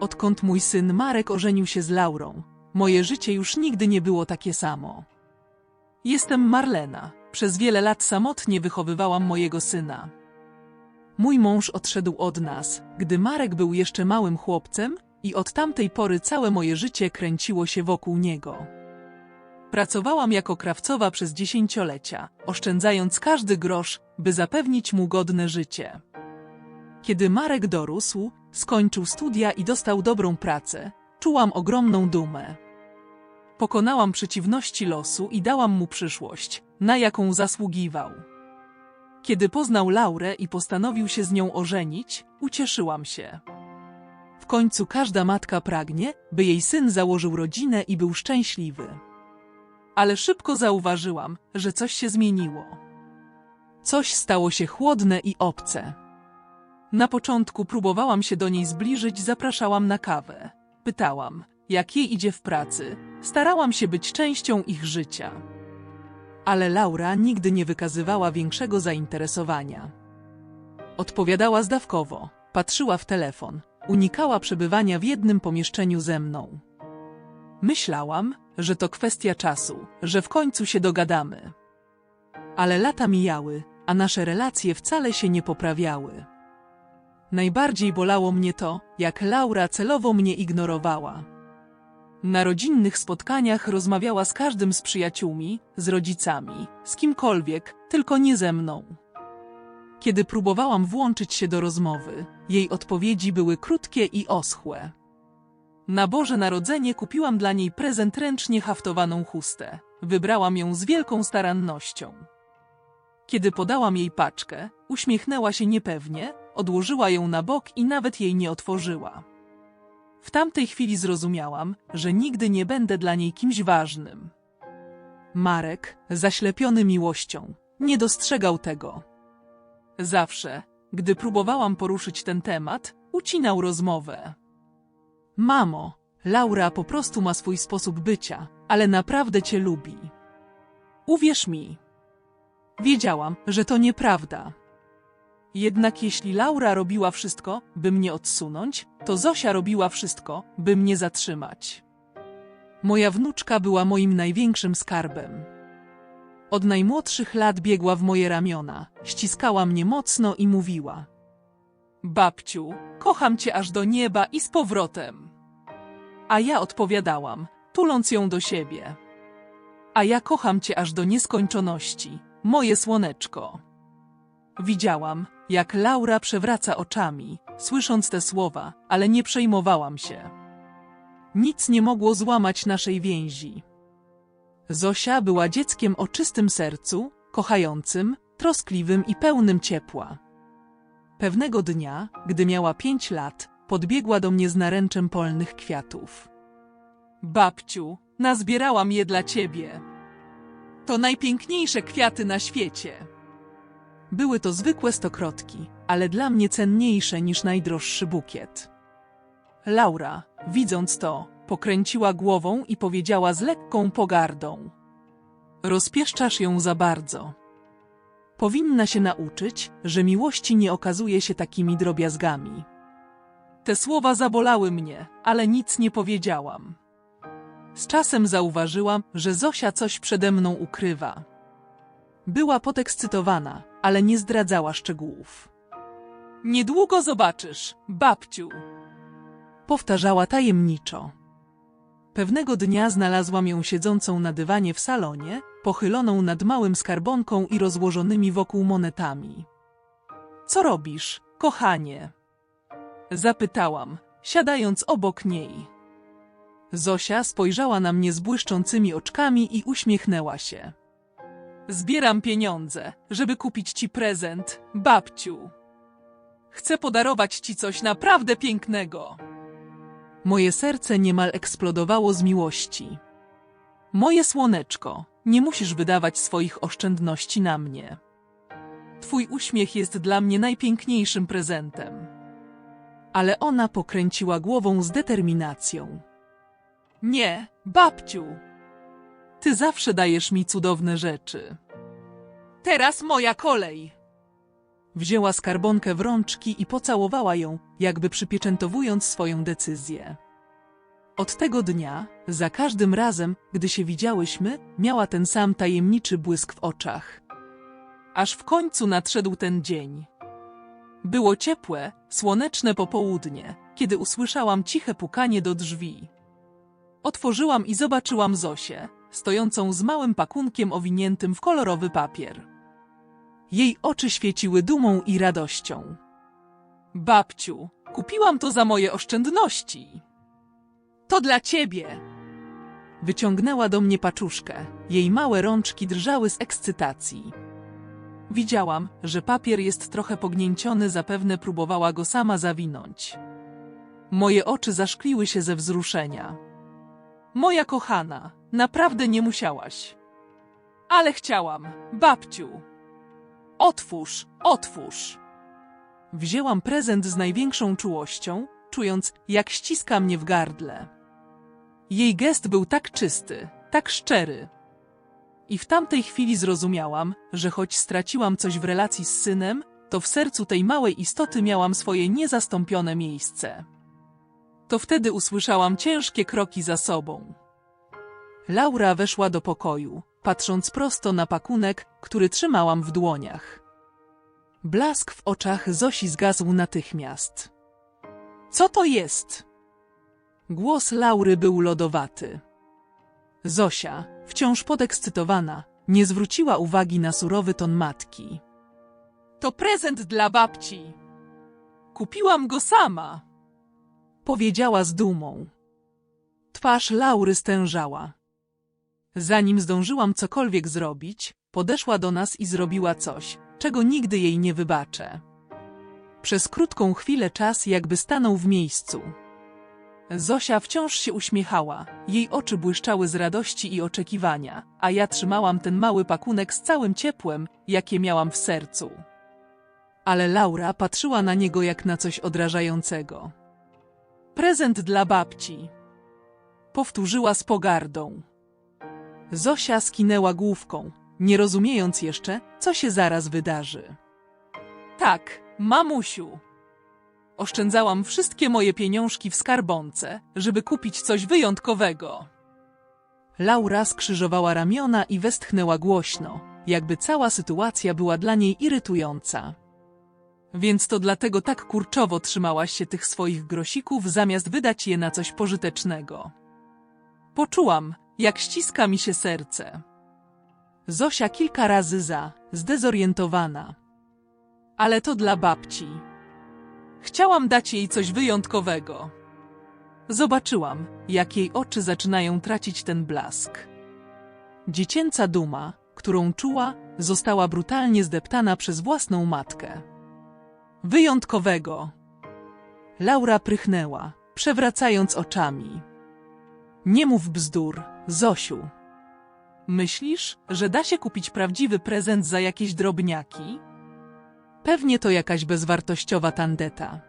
odkąd mój syn Marek ożenił się z Laurą, moje życie już nigdy nie było takie samo. Jestem Marlena. Przez wiele lat samotnie wychowywałam mojego syna. Mój mąż odszedł od nas, gdy Marek był jeszcze małym chłopcem i od tamtej pory całe moje życie kręciło się wokół niego. Pracowałam jako krawcowa przez dziesięciolecia, oszczędzając każdy grosz, by zapewnić mu godne życie. Kiedy Marek dorósł, skończył studia i dostał dobrą pracę, czułam ogromną dumę. Pokonałam przeciwności losu i dałam mu przyszłość, na jaką zasługiwał. Kiedy poznał Laurę i postanowił się z nią ożenić, ucieszyłam się. W końcu każda matka pragnie, by jej syn założył rodzinę i był szczęśliwy. Ale szybko zauważyłam, że coś się zmieniło. Coś stało się chłodne i obce. Na początku próbowałam się do niej zbliżyć, zapraszałam na kawę. Pytałam, jak jej idzie w pracy. Starałam się być częścią ich życia. Ale Laura nigdy nie wykazywała większego zainteresowania. Odpowiadała zdawkowo, patrzyła w telefon, unikała przebywania w jednym pomieszczeniu ze mną. Myślałam, że to kwestia czasu, że w końcu się dogadamy. Ale lata mijały, a nasze relacje wcale się nie poprawiały. Najbardziej bolało mnie to, jak Laura celowo mnie ignorowała. Na rodzinnych spotkaniach rozmawiała z każdym z przyjaciółmi, z rodzicami, z kimkolwiek, tylko nie ze mną. Kiedy próbowałam włączyć się do rozmowy, jej odpowiedzi były krótkie i oschłe. Na Boże Narodzenie kupiłam dla niej prezent ręcznie haftowaną chustę. Wybrałam ją z wielką starannością. Kiedy podałam jej paczkę, uśmiechnęła się niepewnie, odłożyła ją na bok i nawet jej nie otworzyła. W tamtej chwili zrozumiałam, że nigdy nie będę dla niej kimś ważnym. Marek, zaślepiony miłością, nie dostrzegał tego. Zawsze, gdy próbowałam poruszyć ten temat, ucinał rozmowę. Mamo, Laura po prostu ma swój sposób bycia, ale naprawdę cię lubi. Uwierz mi. Wiedziałam, że to nieprawda. Jednak jeśli Laura robiła wszystko, by mnie odsunąć, to Zosia robiła wszystko, by mnie zatrzymać. Moja wnuczka była moim największym skarbem. Od najmłodszych lat biegła w moje ramiona, ściskała mnie mocno i mówiła: Babciu, kocham cię aż do nieba i z powrotem. A ja odpowiadałam, tuląc ją do siebie. A ja kocham cię aż do nieskończoności, moje słoneczko. Widziałam, jak Laura przewraca oczami, słysząc te słowa, ale nie przejmowałam się. Nic nie mogło złamać naszej więzi. Zosia była dzieckiem o czystym sercu, kochającym, troskliwym i pełnym ciepła. Pewnego dnia, gdy miała pięć lat, podbiegła do mnie z naręczem polnych kwiatów. Babciu, nazbierałam je dla ciebie. To najpiękniejsze kwiaty na świecie. Były to zwykłe stokrotki, ale dla mnie cenniejsze niż najdroższy bukiet. Laura, widząc to, pokręciła głową i powiedziała z lekką pogardą: Rozpieszczasz ją za bardzo. Powinna się nauczyć, że miłości nie okazuje się takimi drobiazgami. Te słowa zabolały mnie, ale nic nie powiedziałam. Z czasem zauważyłam, że Zosia coś przede mną ukrywa. Była podekscytowana, ale nie zdradzała szczegółów. Niedługo zobaczysz, babciu. Powtarzała tajemniczo. Pewnego dnia znalazłam ją siedzącą na dywanie w salonie, pochyloną nad małym skarbonką i rozłożonymi wokół monetami. Co robisz, kochanie? Zapytałam, siadając obok niej. Zosia spojrzała na mnie z błyszczącymi oczkami i uśmiechnęła się. Zbieram pieniądze, żeby kupić ci prezent, babciu. Chcę podarować ci coś naprawdę pięknego. Moje serce niemal eksplodowało z miłości. Moje słoneczko, nie musisz wydawać swoich oszczędności na mnie. Twój uśmiech jest dla mnie najpiękniejszym prezentem. Ale ona pokręciła głową z determinacją. Nie, babciu. Ty zawsze dajesz mi cudowne rzeczy. Teraz moja kolej. Wzięła skarbonkę w rączki i pocałowała ją, jakby przypieczętowując swoją decyzję. Od tego dnia, za każdym razem, gdy się widziałyśmy, miała ten sam tajemniczy błysk w oczach. Aż w końcu nadszedł ten dzień. Było ciepłe, słoneczne popołudnie, kiedy usłyszałam ciche pukanie do drzwi. Otworzyłam i zobaczyłam Zosię, stojącą z małym pakunkiem owiniętym w kolorowy papier. Jej oczy świeciły dumą i radością. Babciu, kupiłam to za moje oszczędności. To dla ciebie. Wyciągnęła do mnie paczuszkę. Jej małe rączki drżały z ekscytacji. Widziałam, że papier jest trochę pognięciony, zapewne próbowała go sama zawinąć. Moje oczy zaszkliły się ze wzruszenia. Moja kochana, naprawdę nie musiałaś. Ale chciałam, babciu. Otwórz, otwórz. Wzięłam prezent z największą czułością, czując, jak ściska mnie w gardle. Jej gest był tak czysty, tak szczery. I w tamtej chwili zrozumiałam, że choć straciłam coś w relacji z synem, to w sercu tej małej istoty miałam swoje niezastąpione miejsce. To wtedy usłyszałam ciężkie kroki za sobą. Laura weszła do pokoju, patrząc prosto na pakunek, który trzymałam w dłoniach. Blask w oczach Zosi zgasł natychmiast. Co to jest? Głos Laury był lodowaty. Zosia, wciąż podekscytowana, nie zwróciła uwagi na surowy ton matki. To prezent dla babci. Kupiłam go sama. Powiedziała z dumą. Twarz Laury stężała. Zanim zdążyłam cokolwiek zrobić, podeszła do nas i zrobiła coś, czego nigdy jej nie wybaczę. Przez krótką chwilę czas jakby stanął w miejscu. Zosia wciąż się uśmiechała, jej oczy błyszczały z radości i oczekiwania, a ja trzymałam ten mały pakunek z całym ciepłem, jakie miałam w sercu. Ale Laura patrzyła na niego jak na coś odrażającego. Prezent dla babci. Powtórzyła z pogardą. Zosia skinęła główką, nie rozumiejąc jeszcze, co się zaraz wydarzy. Tak, mamusiu. Oszczędzałam wszystkie moje pieniążki w skarbonce, żeby kupić coś wyjątkowego. Laura skrzyżowała ramiona i westchnęła głośno, jakby cała sytuacja była dla niej irytująca. Więc to dlatego tak kurczowo trzymałaś się tych swoich grosików, zamiast wydać je na coś pożytecznego. Poczułam, jak ściska mi się serce. Zosia kilka razy za, zdezorientowana. Ale to dla babci. Chciałam dać jej coś wyjątkowego. Zobaczyłam, jak jej oczy zaczynają tracić ten blask. Dziecięca duma, którą czuła, została brutalnie zdeptana przez własną matkę. Wyjątkowego. Laura prychnęła, przewracając oczami. Nie mów bzdur, Zosiu. Myślisz, że da się kupić prawdziwy prezent za jakieś drobniaki? Pewnie to jakaś bezwartościowa tandeta.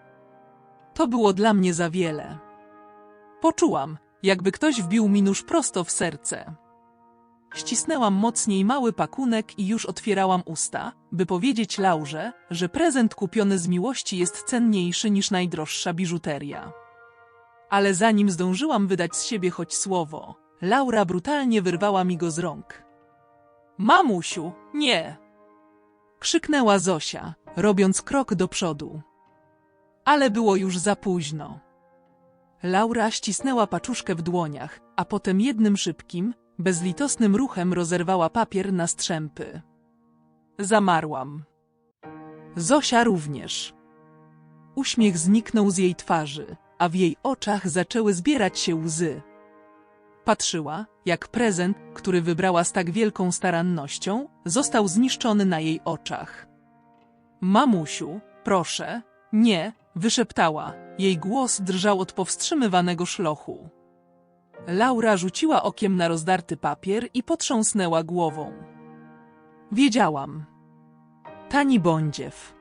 To było dla mnie za wiele. Poczułam, jakby ktoś wbił mi nóż prosto w serce. Ścisnęłam mocniej mały pakunek i już otwierałam usta, by powiedzieć Laurze, że prezent kupiony z miłości jest cenniejszy niż najdroższa biżuteria. Ale zanim zdążyłam wydać z siebie choć słowo, Laura brutalnie wyrwała mi go z rąk. Mamusiu, nie! Krzyknęła Zosia, robiąc krok do przodu. Ale było już za późno. Laura ścisnęła paczuszkę w dłoniach, a potem jednym szybkim, bezlitosnym ruchem rozerwała papier na strzępy. Zamarłam. Zosia również. Uśmiech zniknął z jej twarzy, a w jej oczach zaczęły zbierać się łzy. Patrzyła, jak prezent, który wybrała z tak wielką starannością, został zniszczony na jej oczach. Mamusiu, proszę, nie, wyszeptała. Jej głos drżał od powstrzymywanego szlochu. Laura rzuciła okiem na rozdarty papier i potrząsnęła głową. Wiedziałam. Tani bądziew.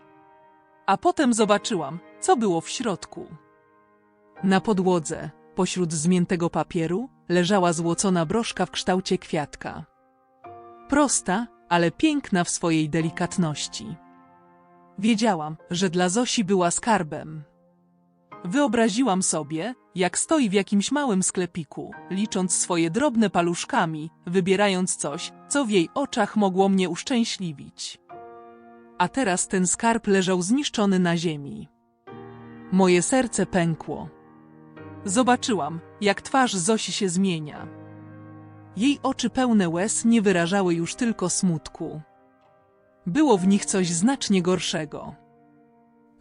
A potem zobaczyłam, co było w środku. Na podłodze, pośród zmiętego papieru, leżała złocona broszka w kształcie kwiatka. Prosta, ale piękna w swojej delikatności. wiedziałam, że dla Zosi była skarbem. Wyobraziłam sobie, jak stoi w jakimś małym sklepiku, licząc swoje drobne paluszkami, wybierając coś, co w jej oczach mogło mnie uszczęśliwić. A teraz ten skarb leżał zniszczony na ziemi. Moje serce pękło. Zobaczyłam, jak twarz Zosi się zmienia. Jej oczy pełne łez nie wyrażały już tylko smutku. Było w nich coś znacznie gorszego.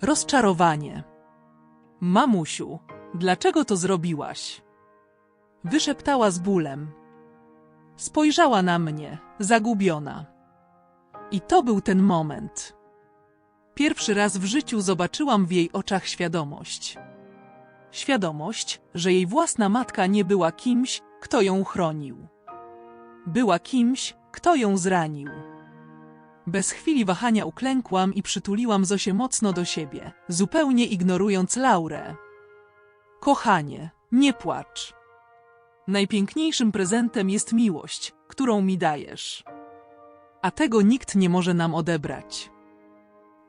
Rozczarowanie. Mamusiu, dlaczego to zrobiłaś? Wyszeptała z bólem. Spojrzała na mnie, zagubiona. I to był ten moment. Pierwszy raz w życiu zobaczyłam w jej oczach świadomość. Świadomość, że jej własna matka nie była kimś, kto ją chronił. Była kimś, kto ją zranił. Bez chwili wahania uklękłam i przytuliłam Zosię mocno do siebie, zupełnie ignorując Laurę. Kochanie, nie płacz. Najpiękniejszym prezentem jest miłość, którą mi dajesz. A tego nikt nie może nam odebrać.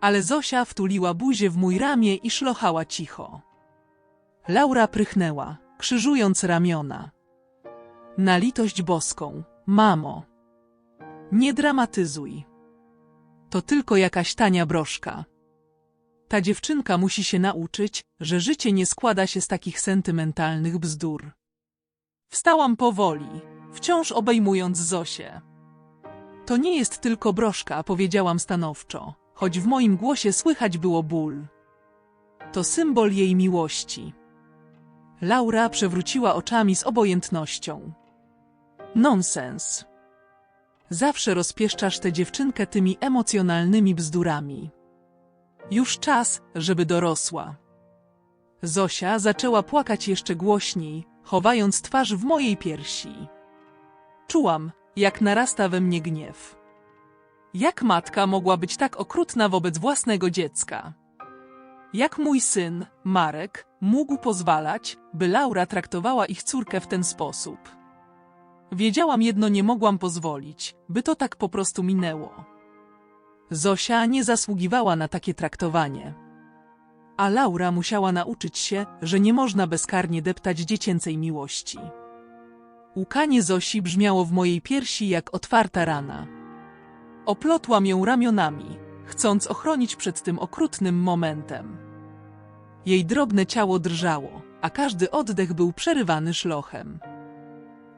Ale Zosia wtuliła buzię w mój ramię i szlochała cicho. Laura prychnęła, krzyżując ramiona. Na litość boską, mamo. Nie dramatyzuj. To tylko jakaś tania broszka. Ta dziewczynka musi się nauczyć, że życie nie składa się z takich sentymentalnych bzdur. Wstałam powoli, wciąż obejmując Zosię. To nie jest tylko broszka, powiedziałam stanowczo, choć w moim głosie słychać było ból. To symbol jej miłości. Laura przewróciła oczami z obojętnością. Nonsens. Zawsze rozpieszczasz tę dziewczynkę tymi emocjonalnymi bzdurami. Już czas, żeby dorosła. Zosia zaczęła płakać jeszcze głośniej, chowając twarz w mojej piersi. Czułam, jak narasta we mnie gniew. Jak matka mogła być tak okrutna wobec własnego dziecka? Jak mój syn, Marek, mógł pozwalać, by Laura traktowała ich córkę w ten sposób? Wiedziałam jedno, nie mogłam pozwolić, by to tak po prostu minęło. Zosia nie zasługiwała na takie traktowanie. A Laura musiała nauczyć się, że nie można bezkarnie deptać dziecięcej miłości. Łukanie Zosi brzmiało w mojej piersi jak otwarta rana. Oplotłam ją ramionami, chcąc ochronić przed tym okrutnym momentem. Jej drobne ciało drżało, a każdy oddech był przerywany szlochem.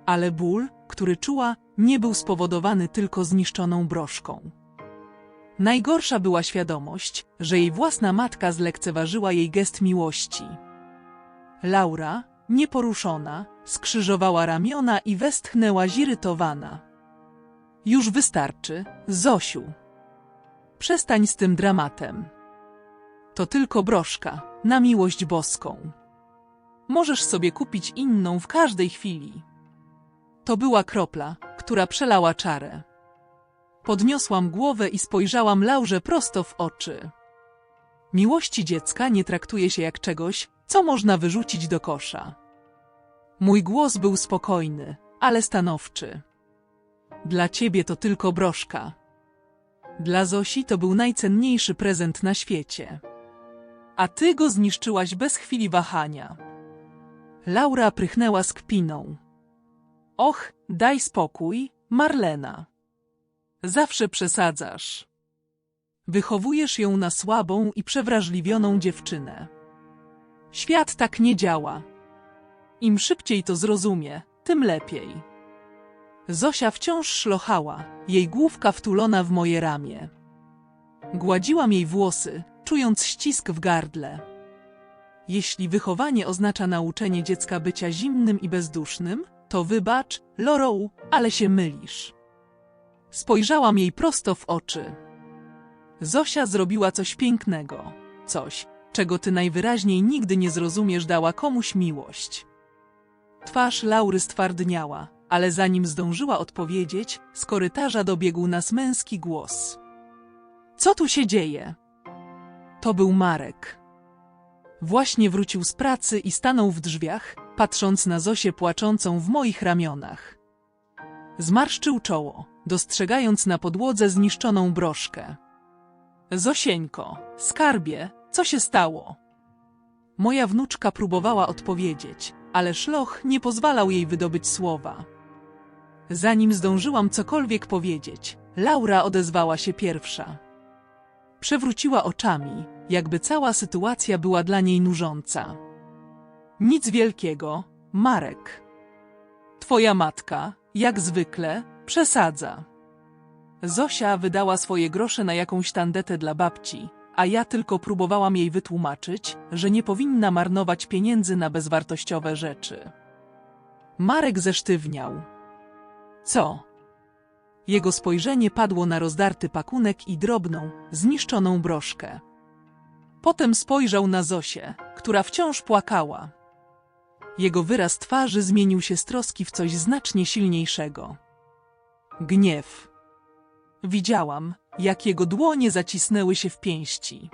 Ale ból, który czuła, nie był spowodowany tylko zniszczoną broszką. Najgorsza była świadomość, że jej własna matka zlekceważyła jej gest miłości. Laura, nieporuszona, skrzyżowała ramiona i westchnęła zirytowana. Już wystarczy, Zosiu. Przestań z tym dramatem. To tylko broszka, na miłość boską. Możesz sobie kupić inną w każdej chwili. To była kropla, która przelała czarę. Podniosłam głowę i spojrzałam Laurze prosto w oczy. Miłości dziecka nie traktuje się jak czegoś, co można wyrzucić do kosza. Mój głos był spokojny, ale stanowczy. Dla ciebie to tylko broszka. Dla Zosi to był najcenniejszy prezent na świecie. A ty go zniszczyłaś bez chwili wahania. Laura prychnęła z kpiną. Och, daj spokój, Marlena. Zawsze przesadzasz. Wychowujesz ją na słabą i przewrażliwioną dziewczynę. Świat tak nie działa. Im szybciej to zrozumie, tym lepiej. Zosia wciąż szlochała, jej główka wtulona w moje ramię. Gładziłam jej włosy, czując ścisk w gardle. Jeśli wychowanie oznacza nauczenie dziecka bycia zimnym i bezdusznym, to wybacz, Lorą, ale się mylisz. Spojrzałam jej prosto w oczy. Zosia zrobiła coś pięknego, coś, czego ty najwyraźniej nigdy nie zrozumiesz, dała komuś miłość. Twarz Laury stwardniała, ale zanim zdążyła odpowiedzieć, z korytarza dobiegł nas męski głos. Co tu się dzieje? To był Marek. Właśnie wrócił z pracy i stanął w drzwiach, patrząc na Zosię płaczącą w moich ramionach. Zmarszczył czoło, dostrzegając na podłodze zniszczoną broszkę. Zosieńko, skarbie, co się stało? Moja wnuczka próbowała odpowiedzieć, ale szloch nie pozwalał jej wydobyć słowa. Zanim zdążyłam cokolwiek powiedzieć, Laura odezwała się pierwsza. Przewróciła oczami, jakby cała sytuacja była dla niej nużąca. Nic wielkiego, Marek. Twoja matka, jak zwykle, przesadza. Zosia wydała swoje grosze na jakąś tandetę dla babci, a ja tylko próbowałam jej wytłumaczyć, że nie powinna marnować pieniędzy na bezwartościowe rzeczy. Marek zesztywniał. Co? Jego spojrzenie padło na rozdarty pakunek i drobną, zniszczoną broszkę. Potem spojrzał na Zosię, która wciąż płakała. Jego wyraz twarzy zmienił się z troski w coś znacznie silniejszego. Gniew. Widziałam, jak jego dłonie zacisnęły się w pięści.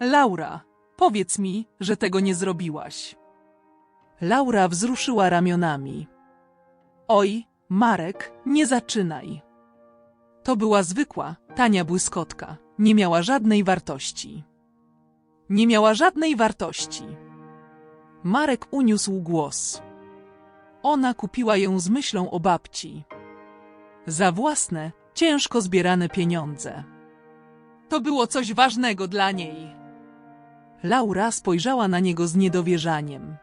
Laura, powiedz mi, że tego nie zrobiłaś. Laura wzruszyła ramionami. Oj, Marek, nie zaczynaj. To była zwykła, tania błyskotka. Nie miała żadnej wartości. Nie miała żadnej wartości. Marek uniósł głos. Ona kupiła ją z myślą o babci. Za własne, ciężko zbierane pieniądze. To było coś ważnego dla niej. Laura spojrzała na niego z niedowierzaniem.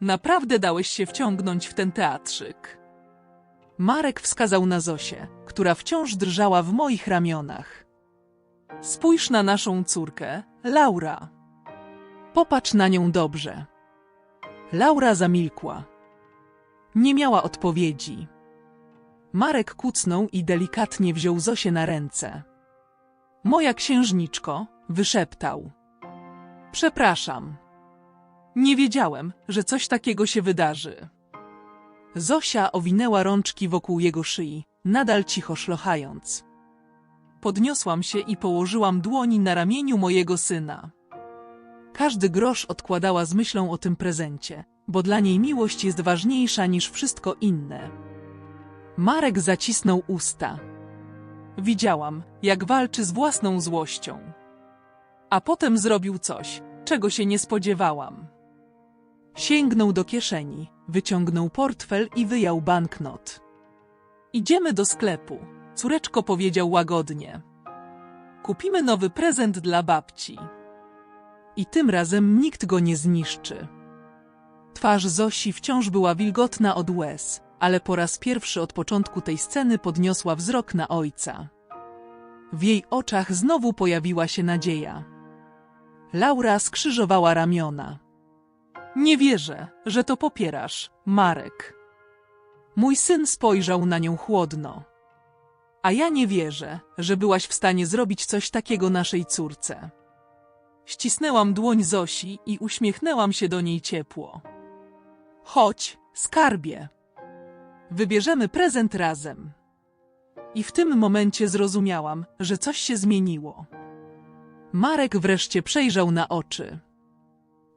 Naprawdę dałeś się wciągnąć w ten teatrzyk. Marek wskazał na Zosię, która wciąż drżała w moich ramionach. Spójrz na naszą córkę, Laura. Popatrz na nią dobrze. Laura zamilkła. Nie miała odpowiedzi. Marek kucnął i delikatnie wziął Zosię na ręce. Moja księżniczko, wyszeptał. Przepraszam. Nie wiedziałem, że coś takiego się wydarzy. Zosia owinęła rączki wokół jego szyi, nadal cicho szlochając. Podniosłam się i położyłam dłoni na ramieniu mojego syna. Każdy grosz odkładała z myślą o tym prezencie, bo dla niej miłość jest ważniejsza niż wszystko inne. Marek zacisnął usta. Widziałam, jak walczy z własną złością. A potem zrobił coś, czego się nie spodziewałam. Sięgnął do kieszeni, wyciągnął portfel i wyjął banknot. Idziemy do sklepu, córeczko powiedział łagodnie. Kupimy nowy prezent dla babci. I tym razem nikt go nie zniszczy. Twarz Zosi wciąż była wilgotna od łez, ale po raz pierwszy od początku tej sceny podniosła wzrok na ojca. W jej oczach znowu pojawiła się nadzieja. Laura skrzyżowała ramiona. Nie wierzę, że to popierasz, Marek. Mój syn spojrzał na nią chłodno. A ja nie wierzę, że byłaś w stanie zrobić coś takiego naszej córce. Ścisnęłam dłoń Zosi i uśmiechnęłam się do niej ciepło. Chodź, skarbie. Wybierzemy prezent razem. I w tym momencie zrozumiałam, że coś się zmieniło. Marek wreszcie przejrzał na oczy.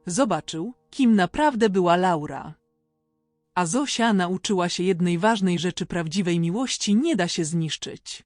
Zobaczył, kim naprawdę była Laura. A Zosia nauczyła się jednej ważnej rzeczy prawdziwej miłości nie da się zniszczyć.